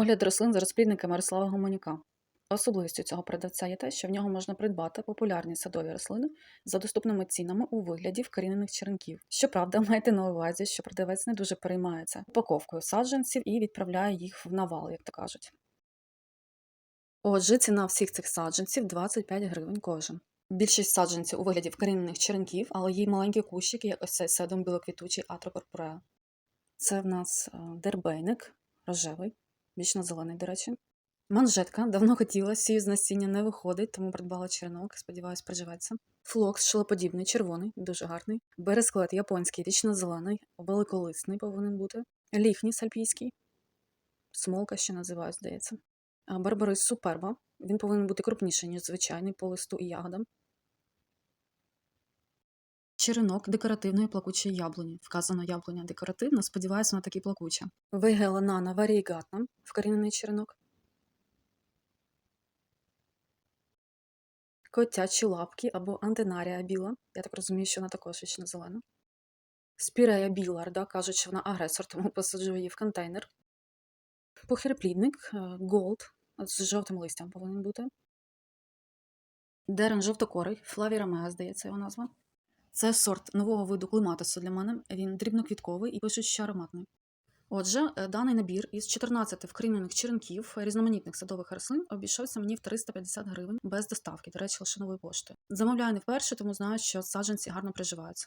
Огляд рослин за розплідника Мирослава Гомоніка. Особливістю цього продавця є те, що в нього можна придбати популярні садові рослини за доступними цінами у вигляді вкорінених черенків. Щоправда, майте на увазі, що продавець не дуже переймається упаковкою саджанців і відправляє їх в навал, як то кажуть. Отже, ціна всіх цих саджанців 25 гривень кожен. Більшість саджанців у вигляді вкорінених черенків, але є маленькі кущики, як ось цей седом білоквітучий атрокорпореа. Це в нас е, дербейник, рожевий, вічно-зелений, до речі. Манжетка давно хотіла, сію з насіння не виходить, тому придбала черенок, сподіваюсь, приживеться. Флокс шилоподібний, червоний, дуже гарний. Бересклет японський, вічно-зелений, великолисний повинен бути. Ліхніс альпійський, смолка ще називають, здається. Барбарис суперба. Він повинен бути крупніший, ніж звичайний по листу і ягодам. Черенок декоративної плакучої яблуні. Вказано яблуня декоративна, сподіваюся, вона таки плакуча. Вейгеланана варієгатна, вкорінений черенок. Котячі лапки або антенарія біла. Я так розумію, що вона також вічно зелена. Спірея біларда, кажуть, що вона агресор, тому посаджу її в контейнер. Похироплідник Gold з жовтим листям повинен бути. Дерен жовтокорий, флавірамеа, здається, його назва. Це сорт нового виду клематису для мене. Він дрібноквітковий і пишуть, що ароматний. Отже, е, даний набір із 14 вкорінених черенків різноманітних садових рослин обійшовся мені в 350 гривень без доставки, до речі, лише нової пошти. Замовляю не вперше, тому знаю, що саджанці гарно приживаються.